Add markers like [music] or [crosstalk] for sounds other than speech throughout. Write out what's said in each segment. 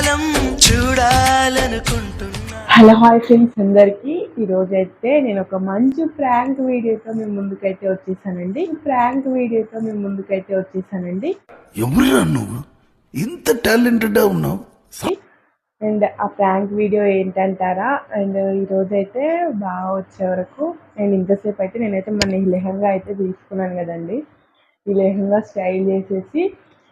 కాలం చూడాలనుకుంటున్నా. Hello hi friends అందరికీ. ఈరోజు అయితే నేను ఒక మంచి ప్రాంక్ వీడియోతో మీ ముందుకైతే వచ్చేసానండి. ప్రాంక్ వీడియోతో మీ ముందుకైతే వచ్చేసానండి. ఎవరురా నువ్వు? ఇంత టాలెంటెడ్ ఉన్నావు. అండ్ ఆ ప్రాంక్ వీడియో ఏంటంటారా? అండ్ ఈరోజు అయితే బాగా వచ్చే వరకు అండ్ ఇంతసేపు అయితే నేనైతే మన ఈ లెహంగా అయితే తీసుకున్నాను కదండి. ఈ లెహంగా స్టైల్ చేసేసి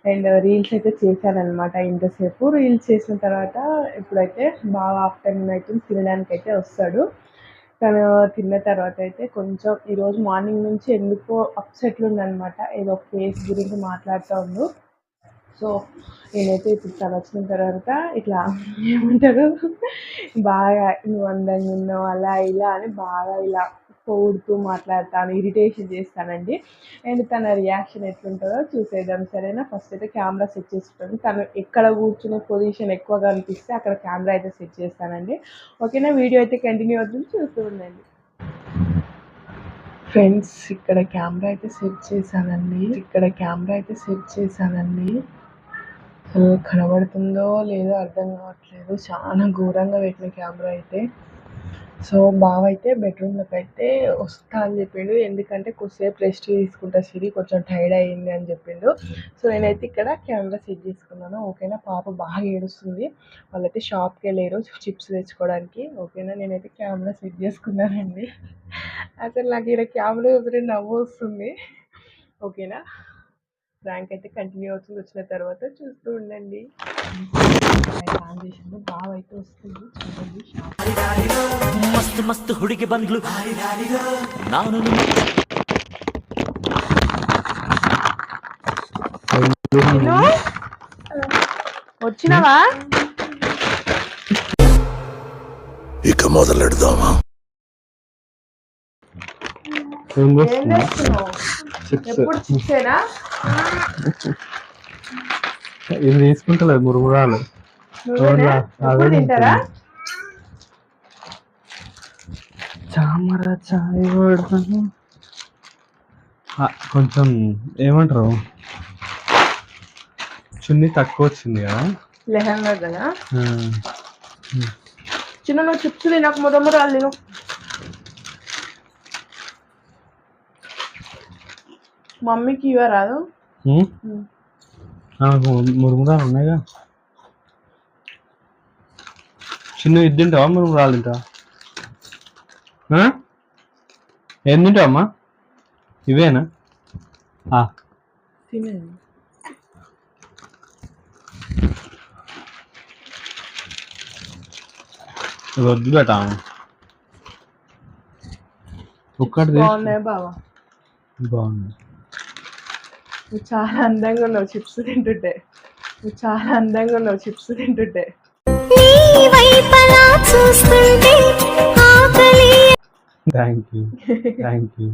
అండ్ రీల్స్ అయితే చేశానమాట ఇంతసేపు. రీల్స్ చేసిన తర్వాత ఇప్పుడైతే బాగా ఆఫ్టర్నూన్ అయితే తినడానికి అయితే వస్తాడు. తను తిన్న తర్వాత అయితే కొంచెం ఈరోజు మార్నింగ్ నుంచి ఎందుకో అప్సెట్లు ఉందనమాట ఏదో ఫేస్ గురించి మాట్లాడుతూ ఉండు. సో నేనైతే ఇప్పుడు తను వచ్చిన తర్వాత ఇట్లా ఏమంటారు? బాగా నువ్వు అందంగా ఉన్నావు అలా ఇలా అని బాగా ఇలా పొగుడుతూ మాట్లాడతాను ఇరిటేషన్ చేస్తానండి. అండ్ తన రియాక్షన్ ఎట్లుంటుందో చూసేద్దాం సరేనా? ఫస్ట్ అయితే కెమెరా సెట్ చేసుకుంటాను. తను ఎక్కడ కూర్చునే పొజిషన్ ఎక్కువగా అనిపిస్తే అక్కడ కెమెరా అయితే సెట్ చేస్తానండి. ఓకేనా? వీడియో అయితే కంటిన్యూ అవుతుంది చూస్తూ ఉండండి. ఫ్రెండ్స్ ఇక్కడ కెమెరా అయితే సెట్ చేశానండి. ఇక్కడ కెమెరా అయితే సెట్ చేశానండి. అసలు కనబడుతుందో లేదో అర్థం కావట్లేదు. చాలా ఘోరంగా పెట్టిన కెమెరా అయితే. సో బావ అయితే బెడ్రూమ్లోకి అయితే వస్తా అని చెప్పిండు. ఎందుకంటే కొద్దిసేపు రెస్ట్ తీసుకుంటా. సిరి కొంచెం టైర్డ్ అయ్యింది అని చెప్పిండు. సో నేనైతే ఇక్కడ కెమెరా సెట్ చేసుకున్నాను. ఓకేనా? పాప బాగా ఏడుస్తుంది. వాళ్ళైతే షాప్కి వెళ్ళారు చిప్స్ తెచ్చుకోవడానికి. ఓకేనా? నేనైతే కెమెరా సెట్ చేసుకున్నానండి. అసలు నాకు ఇక్కడ కెమెరా చూస్తే నవ్వు వస్తుంది. ఓకేనా? ర్యాంక్ అయితే కంటిన్యూ అవుతుంది. వచ్చిన తర్వాత చూస్తూ ఉండండి. ఆన్ బాగా అయితే వస్తుంది. మస్తు మస్తు హుడికి బండ్లు. నాను వచ్చినావా? ఇక మొదలెడదామా? ఏం ఏం చేస్తున్నా చేస్తున్నావు? చిప్స్ ఎప్పుడు చిక్సేనా ఇది తీసుకుంటలేదు మురుగురాలు తింటారా? చామర చాయ్ పడతాను. కొంచెం ఏమంటారు? చున్నీ తక్కువ వచ్చింది కదా? లెహంగా కదా చిన్న నువ్వు చిప్స్ తినక మొదలు మొదలు మమ్మీకి ఇవ్వరాదు మురుగురాలు ఉన్నాయిగా. చిన్న ఇది తింటావా? మురుగురాలు తింటావా? ఏం తింటావా అమ్మా ఇవేనా తినేది. వద్దు బేటా. ఒక్కటి. బాగున్నాయి బావా? బాగుంది నువ్వు చాలా అందంగా ఉన్నావు చిప్స్ తింటుంటే. నువ్వు చాలా అందంగా ఉన్నావు చిప్స్ తింటుంటే. థ్యాంక్ యూ థ్యాంక్ యూ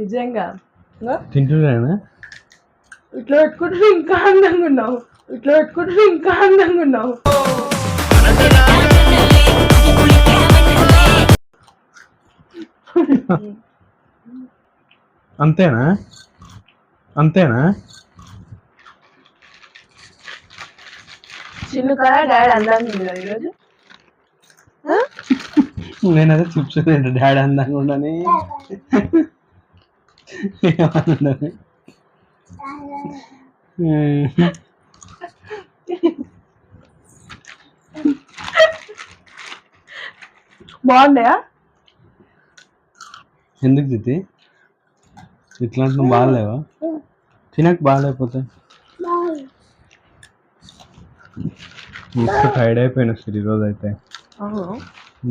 నిజంగా. తింటున్నానా ఇట్లా పెట్టుకుంటే ఇంకా అందంగా ఉన్నావు. ఇట్లా పెట్టుకుంటే ఇంకా అందంగా ఉన్నావు. అంతేనా? అంతేనా? చిన్న కదా డాడీ అందంగా ఉంది కదా ఈరోజు నేనైతే చిప్స్ తింటా డాడీ అందంగా ఉండని. ఏమనుండని బాగుండయా? ఎందుకు జితి? ఇట్లాంటి నువ్వు బాగాలేవా? తినక బాగాలేకపోతే? మొత్తం టైర్డ్ అయిపోయినా సార్ ఈరోజు అయితే.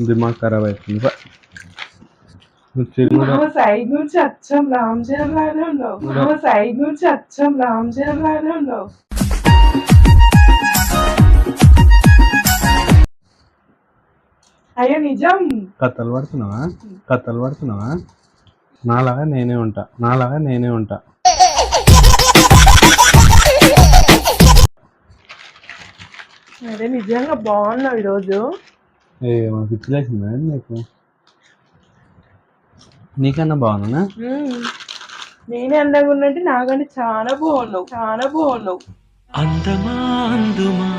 దిమాగ్ ఖరాబ్ మా సైడ్ నుంచి అచ్చం రామ్ చరణ్ లానే ఉన్నావు. మా సైడ్ నుంచి అచ్చం రామ్ చరణ్ లానే ఉన్నావు. అయ్యో నిజం. కథలు పడుతున్నావా? కథలు పడుతున్నావా? నాలాగా నేనే ఉంటా నాలాగా నేనే ఉంటా. అదే నిజంగా బాగున్నావు ఈరోజు. ఏ పిచ్చిలేసిందా నీకు? నీకన్నా బాగున్నా. నేనే అందంగా ఉన్నట్టు నాకంటే చాలా బాగున్నావు చాలా బాగున్నావు. అందమా అందుమా?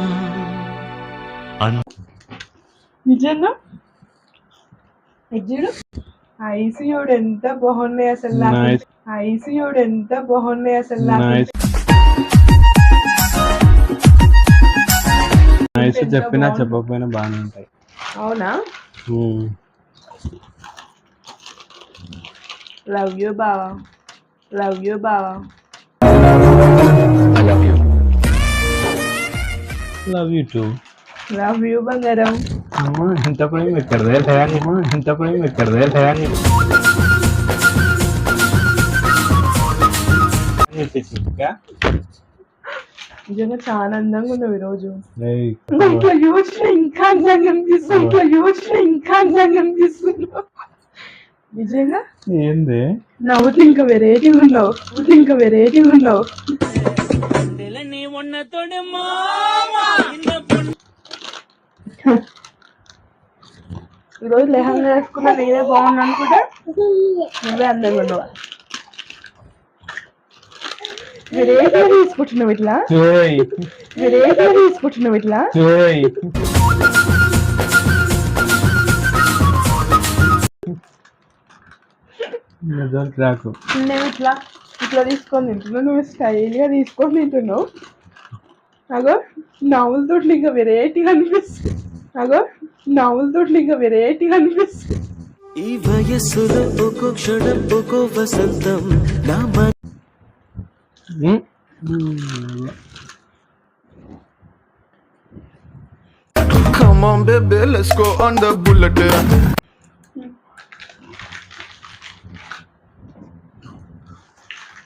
నిజంగా? చూడు. ఐస్ చూడు ఎంత బాగున్నాయి అసలు నాకు Nice. ఐస్ చూడు ఎంత బాగున్నాయి అసలు నైస్ చెప్పినా. చెప్పకపోయినా బాగానే ఉంటాయి అవునా. లవ్ యూ బావా లవ్ యూ బావా love you too love you బంగారం. అమ్మా ప్రేమ ఎక్కడదే లేదండి అమ్మా ఎంత ప్రేమ ఎక్కడదే లేదండి ఇంకా? నిజంగా చాలా అందంగా ఉన్నావు ఈరోజు. ఇంట్లో యోచన ఇంకా అందంగా అనిపిస్తుంది ఇంట్లో యోచన ఇంకా అందంగా అనిపిస్తున్నావు నిజంగా? ఏంది? నవ్వుతూ ఇంకా వెరైటీగా ఉన్నావు నవ్వుతూ ఇంకా వెరైటీగా ఉన్నావు. ఈరోజు లెహంగా వేసుకున్నా నేనే బాగున్నా అనుకుంటే నువ్వే అందంగా ఉండవు? వెరైటీగా తీసుకుంటున్నావు ఇట్లా? ఏయ్, తీసుకుంటున్నావు ఇట్లా? రాకు నేను ఇట్లా ఇట్లా తీసుకొని తింటున్నావు నువ్వు స్టైల్గా తీసుకొని తింటున్నావు. అగో నవ్వులతో ఇంకా వెరైటీగా అనిపిస్తుంది అగో నవ్వులతో ఇంకా వెరైటీగా అనిపిస్తుంది ఈ వయస్సులో ఒక్కో క్షణం ఒక్కో వసంతం నా మ- ఉమ్. Come on, baby, let's go on the bullet.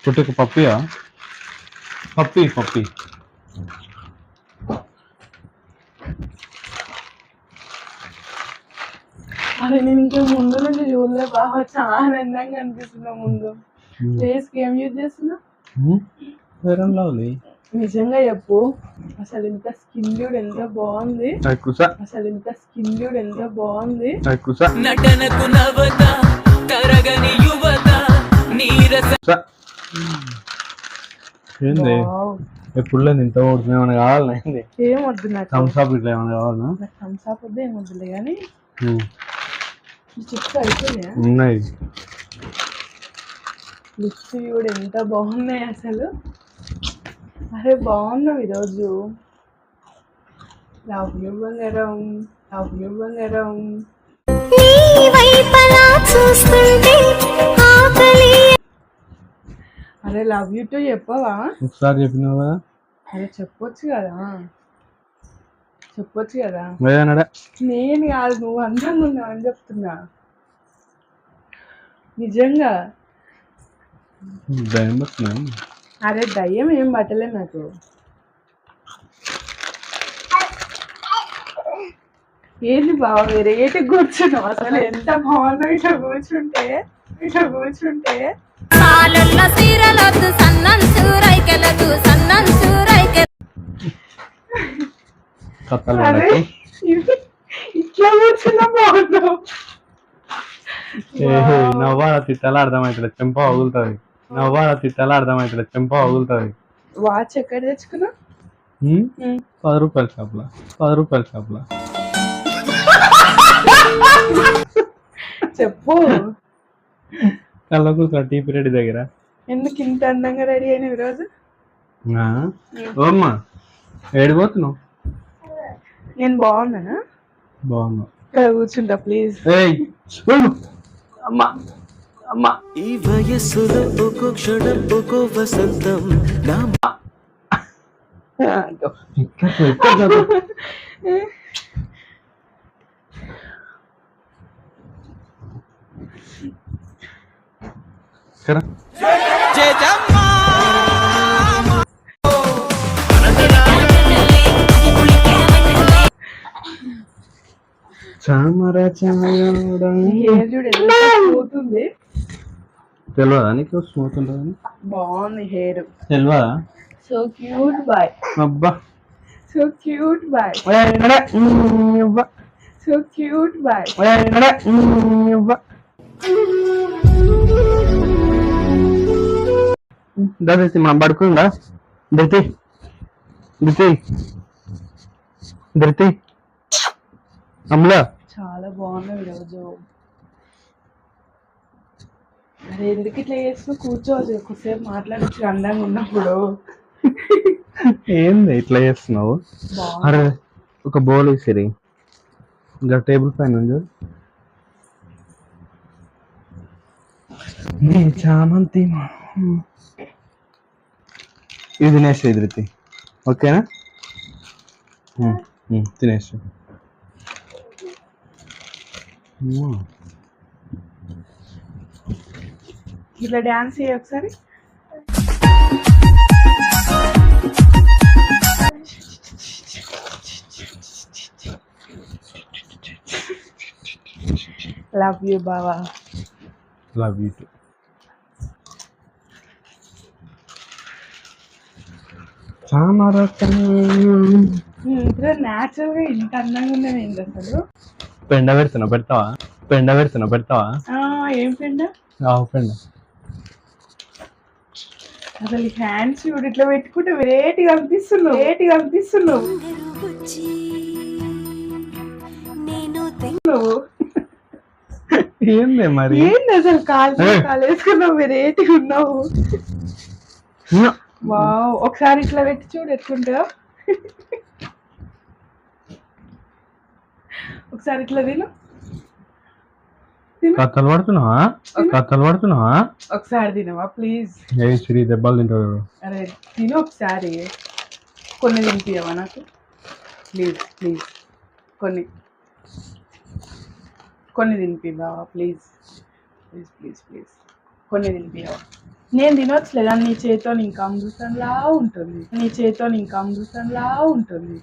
పుట్టుక పప్పియా పప్పి పప్పి అరే నేను ఇంకా ముందు నుంచి చూడలే బాగా చాలా ఆనందంగా అనిపిస్తున్నా ముందు. ఫేస్కి ఏం యూజ్ చేస్తున్నా? ఫెరన్ లవ్లీ నిజంగా చెప్పు. అసలు ఇంత స్కిన్ డ్యూడ్ ఎంత బాగుంది. అసలు ఇంత స్కిన్ డ్యూడ్ ఎంత బాగుంది. నటనకు నవత తరగని యువత నీరస ఏంది? వావ్. ఎప్పుడు ఇంత ఓడుతుంది ఏమైనా ఏంది? ఏం వద్దు నాకు. థమ్స్ అప్ ఇట్లా ఏమైనా కావాలన్నా నాకు థమ్స్అప్ వద్దు ఏం వద్దులే కానీ. అయిపోయినాయా ఉన్నాయి. లిప్స్ కూడా ఎంత బాగున్నాయి అసలు. అరే బాగున్నావు ఈరోజు. లవ్ యూ బంగారం లవ్ యూ బంగారం అరే లవ్ యూ టు చెప్పవా? ఒకసారి చెప్పినావు? కదా అరే చెప్పొచ్చు కదా. చెప్పొచ్చు కదా. నేను కాదు నువ్వు అందంగా ఉన్నావు అని చెప్తున్నా. నిజంగా? వస్తున్నాయి అరే దయ్యం ఏం పట్టలే నాకు. ఏంది బావ వెరైటీ కూర్చున్నావు? అసలు ఎంత బాగున్నావు? ఇట్లా కూర్చుంటే ఇట్లా కూర్చుంటే. సాలున్న సీరలొద్దు సన్నంచు రైకెలదు సన్నంచు రైకె కథలు ఇట్లా కూర్చున్నా ఏహే, నవ్వాల తిట్టాల అర్థమవుతుంది చెంప పగులుతుంది నవ్వాల తిట్టాల అర్థమవుతుంది చెంప పగులుతుంది వాచ్ ఎక్కడ? ఉమ్. పది రూపాయల షాప్లో పది రూపాయల షాప్లో. చెప్పు. కళ్ళకు టీ పీరియడ్ దగ్గర. ఎందుకు ఇంత అందంగా రెడీ అయిన ఈరోజు? ఆ? ఓమ్మా ఏడిపోతున్నావు నేను బాగున్నానా? బాగున్నావు ఇక్కడ కూర్చుంటా ప్లీజ్. అమ్మా అమ్మా. ఈ వయస్సులో ఒక్కో క్షణం ఒక్కో వసంతం. నా మ- తెలియదా నీకు? స్మూత్ ఉంటుందని బాగుంది హెయిర్. తెలియదా సో క్యూట్ బాయ్. అబ్బా. So cute boy. So cute boy. మనం పడుకుందా దయచేసి ధృతి. ధృతి. అమ్లా? చాలా బాగున్నావు ఈరోజు అరే ఎందుకు ఇట్లా చేస్తూ కూర్చోవచ్చు ఒకసేపు మాట్లాడచ్చు అందంగా ఉన్నప్పుడు. ఏంది ఇట్లా చేస్తున్నావు? అరే ఒక బౌల్ వేసిరి. ఇంకా టేబుల్ పైన ఉంది. నీ చామంతి ఇది తినేసి ధృతి ఓకేనా? తినేసి. ఇట్లా డాన్స్ చేయ ఒకసారి. లవ్ యూ బావా లవ్ యూ టు చామరకం ఇప్పుడు న్యాచురల్గా ఇంత అందంగా ఏంటి అసలు? పెండ పెడుతున్నా పెడతావా? పెండ పెడుతున్నా పెడతావా? ఏం పెండ? ఆవు పెండ. అసలు హ్యాండ్స్ చూడు ఇట్లా పెట్టుకుంటే వెరైటీగా అనిపిస్తున్నావు నేను నువ్వు [laughs] ఏంది మరి? ఏంది అసలు కాలు. కాలు వేసుకున్నావు వెరైటీగా ఉన్నావు. వావ్ ఒకసారి ఇట్లా పెట్టి చూడు ఎట్లుంటుందో. ఒకసారి ఇట్లా తిను. కథలు పడుతున్నావా? కథలు పడుతున్నావా? ఒకసారి తినవా ప్లీజ్ ఏ శ్రీ దెబ్బలు తింటాడు అరే తిను ఒకసారి. కొన్ని తినిపించవా నాకు? ప్లీజ్ ప్లీజ్ కొన్ని. కొన్ని తినిపివా ప్లీజ్ ప్లీజ్ ప్లీజ్ ప్లీజ్ కొన్ని తినిపివా నేను తినొచ్చులే కానీ నీ చేతితో ఇంకా అమృతంలా ఉంటుంది. నీ చేతితో ఇంకా అమృతంలా ఉంటుంది.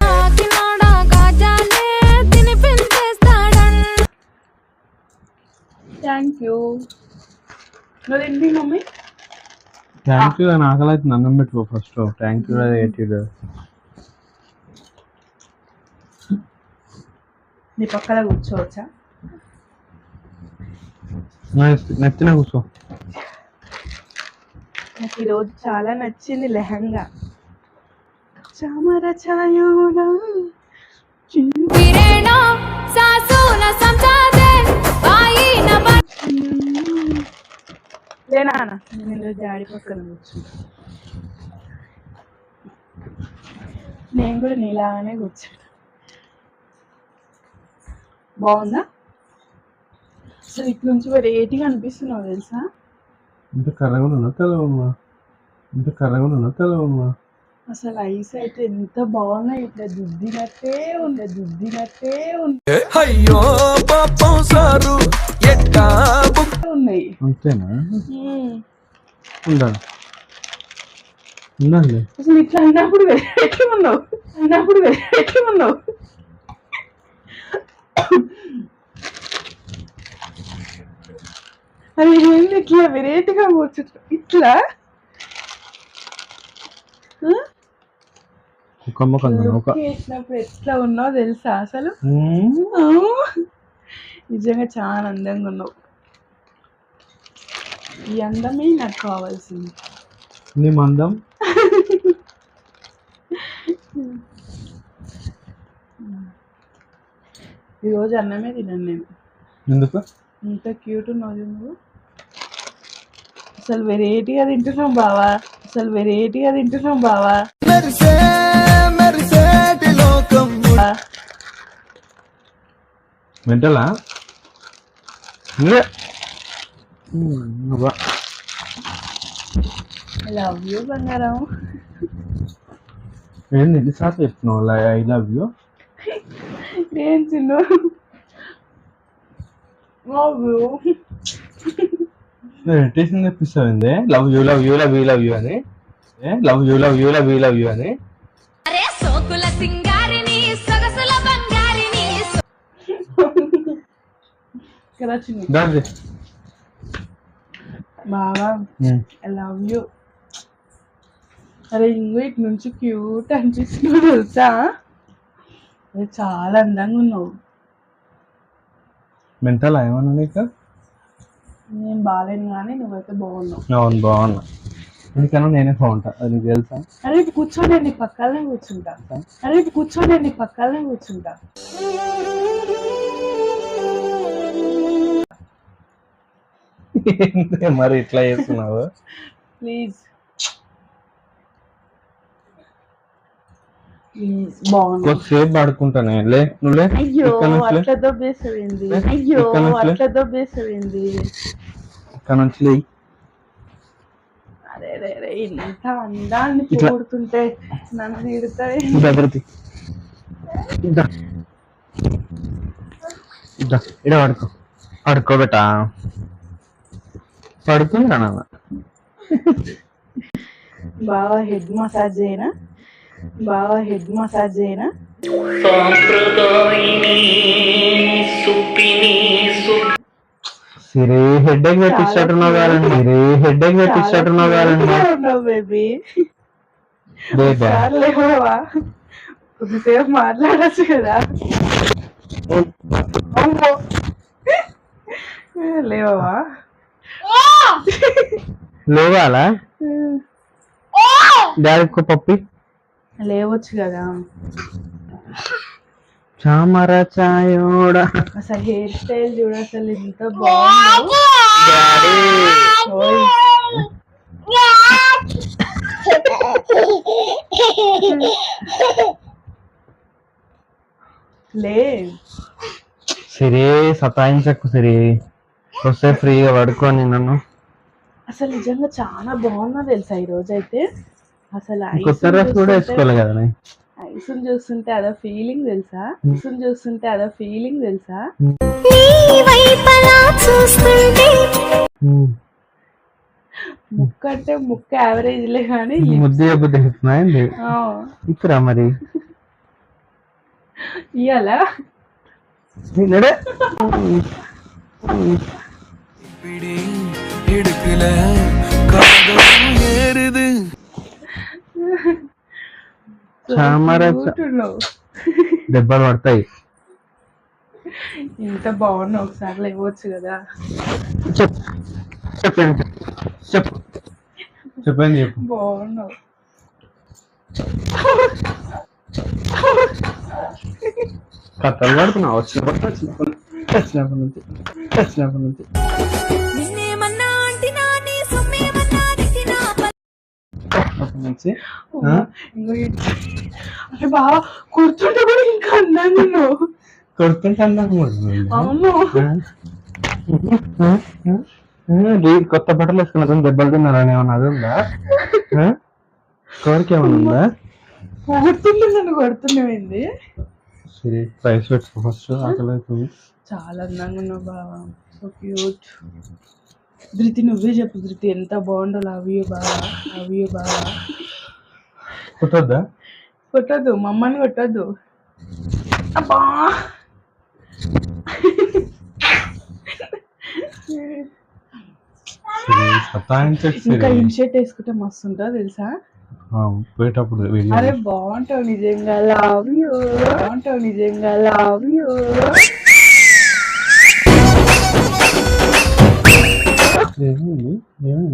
థ్యాంక్ యూ నువ్వు తిండి మమ్మీ? థ్యాంక్ యూ అని ఆకలి అయితే అన్నం పెట్టుకో ఫస్ట్ థ్యాంక్ యూ ఎయిటీడు నీ పక్కన కూర్చోవచ్చా నెత్తిన కూర్చో. నాకు ఈరోజు చాలా నచ్చింది లెహంగా. చామర విరేణో సాసూన సంసాదే లేనా నేను డాడీ పక్కన కూర్చుంటా నేను కూడా నీలాగానే కూర్చుంటా బాగుందా? అసలు ఇటు నుంచి వెరైటీగా అనిపిస్తున్నావు తెలుసా? ఇంత కర్రగా ఉన్నా తెల్లగా ఉన్నా ఇంత కర్రగా ఉన్నా తెల్లగా ఉన్నా అసలు ఐస్ అయితే ఎంత బాగున్నాయి ఇట్లా దుద్దినట్టే ఉంది దుద్దినట్టే ఉంది అయ్యో పాపం సారు ఎట్టా ఉన్నాయి. అంతేనా. ఉండాలి. ఉండాలి. అసలు ఇట్లా అయినప్పుడు ఎట్లా ఉన్నావు? అయినప్పుడు ఎట్లా ఉన్నావు? అది ఏంది ఇట్లా వెరైటీగా కూర్చుంటా ఇట్లా? ఒక వేసినప్పుడు ఎట్లా ఉన్నావు తెలుసా అసలు? నిజంగా చాలా అందంగా ఉన్నావు. ఈ అందమే నాకు కావాల్సింది. నీ మందం? ఈరోజు అన్నమే తిన్నాను నేను. ఎందుకు? ఇంత క్యూట్ ఉన్నావు చూడు నువ్వు. అసలు వెరైటీగా తింటున్నావు బావా. అసలు వెరైటీగా తింటున్నావు బావా. మెరిసే love you బంగారం ఏంది ఎన్నిసార్లు చెప్తున్నావు ఐ లవ్ యూ ఏం చిన్న love you meditation తెప్పిస్తావు love you love you love you love you అని love you love you love you love you అని అరే సోకుల సింగారిని సొగసుల బంగారిని కదా చిన్న బావా ఐ లవ్ యూ అరే ఇంకో ఇటు నుంచి క్యూట్ అనిపిస్తున్నావు తెలుసా? అరే చాలా అందంగా ఉన్నావు. మెంటల్ ఏమన్నా నీకు? నేను బాగాలేను కానీ నువ్వైతే బాగున్నావు. అవును బాగున్నా. ఎందుకన్నా నేనే బాగుంటా అది నీకు తెలుసా? అరే కూర్చోండి నీ పక్కనే కూర్చుంటా. అరే కూర్చోండి నీ పక్కనే కూర్చుంటా. మరి ఇట్లా చేస్తున్నావు? ప్లీజ్. కొద్దిసేపు పడుకుంటానే. లే నువ్వు లే. అయ్యో అట్లా దొబ్బేసరింది అయ్యో నుంచి లే. అట్లా దొబ్బేసరింది ఇక్కడ నుంచి లే. అరే రే రే ఇంత అందాన్ని ఇట్లా. పోడుతుంటే నన్ను తిడతాయి భద్రతి ఇద్దా ఇద్దా ఇడ పడుకో. పడుకోబెట్టా పడుకుందా నాన్న బాగా హెడ్ మసాజ్ చేయనా? బాగా హెడ్ మసాజ్ చేయనా? సిరే హెడ్ ఎక్ పెట్టించట్టున్నావు కాదండి. సిరే హెడ్ పెట్టించట్టున్నావు కాదండి. బేబీ. లేవా మాట్లాడచ్చు కదా. అమ్మో. లేవా లేవాలా డాడీకి పప్పి? లేవచ్చు కదా. చామర చాయోడా. అసలు హెయిర్ స్టైల్ చూడ అసలు ఎంత బాగుందో. ఓయ్. లే. సిరే సతాయించకు సిరి. వస్తే ఫ్రీగా పడుకొని నన్ను. అసలు నిజంగా చాలా బాగున్నా తెలుసా ఈ రోజు అయితే అసలు కొత్త డ్రెస్ కూడా వేసుకోవాలి కదా నే. ఐసుని చూస్తుంటే అదో ఫీలింగ్ తెలుసా? ఐసుని చూస్తుంటే అదో ఫీలింగ్ తెలుసా. ముక్క అంటే ముక్క యావరేజ్ లే కానీ ముద్దు ఏంది? ఇప్పురా మరి? ఇయ్యాలా? [laughs] பிடி இடுக்கல காதல் ஏறுது చామర చ- కూర్చున్నావు దెబ్బలు పడతాయి ఇంత బాగున్నావు ఒకసారి లేవచ్చు కదా చెప్పు చెప్పండి చెప్పు చెప్పండి చెప్పు బాగున్నావు కథలు పడుతున్నావు వచ్చినప్పటి వచ్చినప్పటి వచ్చినప్పటి నుంచి వచ్చినప్పటి నుంచి నుంచి. అరే బాగా కూర్చుంటే కూడా ఇంకా అన్నాను నువ్వు కొడుతుంటే అందాక పడుతుంది. అవును ఆ? ఆ? ఆ? రీ- కొత్త బట్టలు వేసుకున్న దెబ్బలు తిన్నారని ఏమన్నా అది ఉందా? కోరిక ఏమన్నా ఉందా కొడుతుంటే నన్ను కొడుతున్నావేంది సరే ప్రైస్ పెట్టుకో ఫస్ట్ ఆకలి అవుతుంది చాలా అందంగా ఉన్నావు బావా సో క్యూట్ ధృతి నువ్వే చెప్పు ధృతి ఎంత బాగుండో లవ్ యూ బావా లవ్ యూ బావా కుట్టొద్దా? కొట్టద్దు మమ్మల్ని కొట్టద్దు. అబ్బా! ఇంకా ఇన్షర్ట్ వేసుకుంటే మస్తు ఉంటుందో తెలుసా పోయేటప్పుడు అరే బాగుంటావు నిజంగా లవ్ యూ బాగుంటావు నిజంగా లవ్ యూ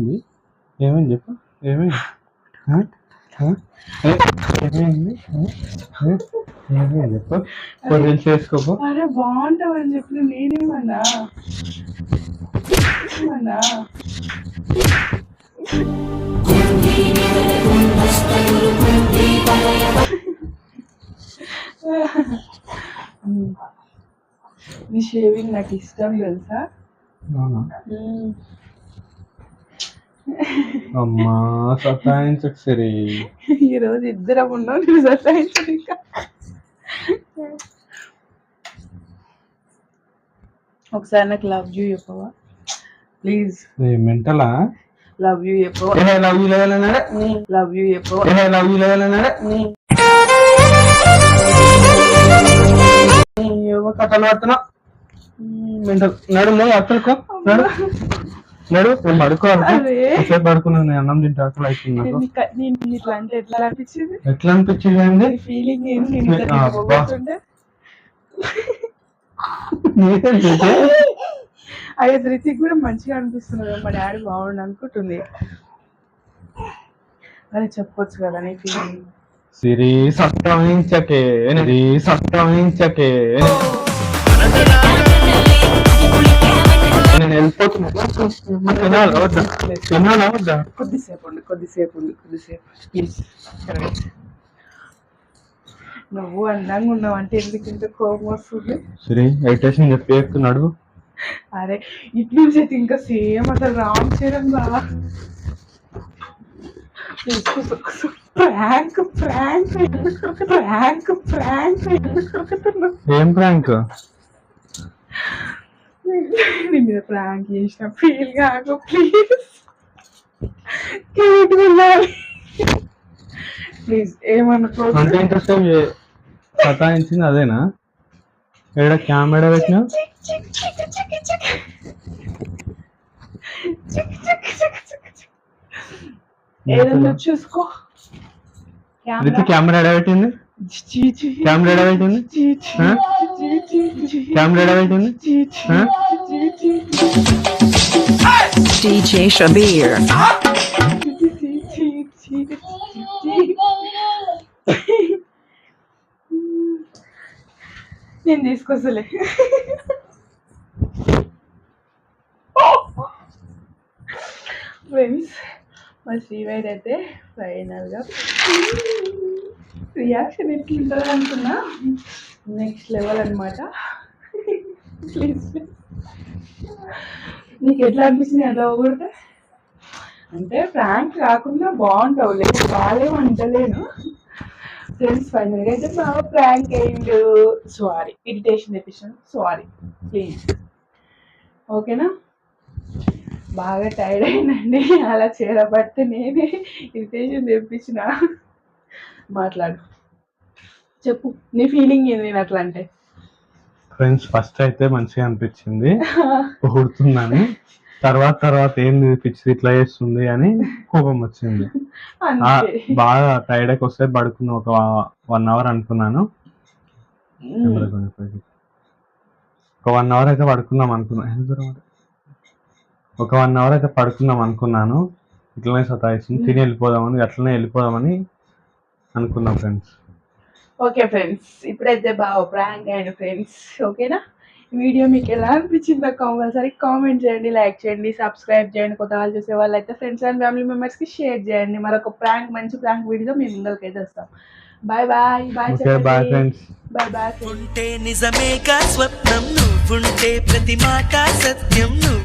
ఏమైంది? ఏమైంది చెప్పు. ఏమైంది? చెప్పు. చేసుకోపో. అరే బాగుంటావు అని చెప్పి నేనేమన్నా? ఏమన్నా నీ షేవింగ్ నాకు ఇష్టం తెలుసా? అమ్మా సతాయించకు సరే. ఈ రోజు ఇద్దరం ఉన్నాం నేను సతాయించను ఇంకా. ఒకసారి నాకు లవ్ యూ చెప్పవా? ప్లీజ్. మెంటలా? లవ్ యూ చెప్పవా? ఏ లవ్ యూ లేదన్నాడే లవ్ యూ చెప్పవా? లవ్ యూ లేదన్నాడే కథలు పడుతున్నా మెంటల్ నడు నువ్వు అసలుకో నడు. నడు నేను పడుకోవాలి. పడుకున్నాను నేను అన్నం తింటే ఆకలి అవుతుంది అంటే ఎట్లా అనిపించింది? ఎట్లా అనిపించింది అండి ఫీలింగ్ [laughs] అయ్యో ధృతికి కూడా మంచిగా అనిపిస్తుంది కదా, మా డాడీ బాగుండు అనుకుంటుంది. అని చెప్పొచ్చు కదా నీ ఫీలింగ్ సిరి సంక్రమించకే సిరి నేను వెళ్ళిపోతున్నా తినాలా వద్దా తినాలా వద్దా కొద్దిసేపు ఉండు కొద్దిసేపు ఉండు కొద్దిసేపు నువ్వు అందంగా ఉన్నావు అంటే ఎందుకు ఇంత కోపం వస్తుంది సిరి ఎయిటేషన్ చెప్పి ఎక్కుతున్నాడు అరే ఇటు నుంచి అయితే ఇంకా సేమ్ అసలు రామ్ చరణ్ బా ప్రాంక్ ప్రాంక్ ప్రాంక్ ప్రాంక్ ఏం ప్రాంక్ నీ మీద ప్రాంక్ చేసిన ఫీల్ కాకు ప్లీజ్ క్యూట్ ఉండాలి ప్లీజ్ ఏమనుకో అంటే ఇంట్రెస్ట్ సతాయించింది అదేనా? ఏడ కెమెరా పెట్టినా? ఏదన్నా చూసుకో. కెమెరా ఎడ పెట్టింది? చీ, చీ. కెమెరా ఎడ పెట్టింది చీ, చీ, ఆ? చీ, చీ, చీ. కెమెరా ఎడ పెట్టింది చీ, చీ, ఆ? చీ, చీ. DJ Shabir. చీ, చీ, చీ, చీ. నేను తీసుకొస్తలే ఫ్రెండ్స్ మా శ్రీవైడ్ అయితే ఫైనల్గా రియాక్షన్ ఎట్లుంటుంది అనుకున్నా? నెక్స్ట్ లెవెల్ అనమాట ప్లీజ్ నీకు ఎట్లా అనిపించింది అలా అవ్వకూడదు అంటే ప్రాంక్ కాకుండా బాగుంటావు. లేదు బాగాలేము అంటలేను ఫ్రెండ్స్ ఫైనల్గా అయితే మా ప్రాంక్ అయిండు. సారీ ఇరిటేషన్ తెప్పించాను సారీ ప్లీజ్ ఓకేనా? బాగా టైర్డ్ అయిందండి అలా చేరబడితే నేనే ఇరిటేషన్ తెప్పించిన. మాట్లాడు. చెప్పు నీ ఫీలింగ్ ఏంది నేను అట్లా అంటే? ఫ్రెండ్స్ ఫస్ట్ అయితే మంచిగా అనిపించింది. [laughs] పుడుతుందని తర్వాత తర్వాత ఏంది పిచ్చి ఇట్లా చేస్తుంది అని కోపం వచ్చింది. బాగా టైర్డ్ అయికి వస్తే పడుకున్న ఒక వన్ అవర్ అనుకున్నాను. ఒక వన్ అవర్ అయితే పడుకుందాం అనుకున్నా. ఎంత దూరం అది? ఒక వన్ అవర్ అయితే పడుకుందాం అనుకున్నాను. ఇట్లనే సతాయిస్తుంది. తిని వెళ్ళిపోదామని అట్లనే వెళ్ళిపోదామని అనుకున్నాం ఫ్రెండ్స్. ఓకే ఫ్రెండ్స్ ఇప్పుడైతే బాగా ప్రాంక్ అయ్యండి ఫ్రెండ్స్. ఓకేనా? ఈ వీడియో మీకు ఎలా అనిపించిందో కంపల్సరీ కామెంట్ చేయండి లైక్ చేయండి సబ్స్క్రైబ్ చేయండి. కొత్త వాళ్ళు చూసే వాళ్ళు అయితే ఫ్రెండ్స్ అండ్ ఫ్యామిలీ మెంబర్స్కి షేర్ చేయండి. మరొక ప్రాంక్ మంచి ప్రాంక్ వీడియో మీ ముందరికైతే వస్తాం. Bye bye bye bye friends. Bye bye ఉంటే నిజమేగా స్వప్నం నువ్వుంటే ప్రతి మాట సత్యం నువ్వు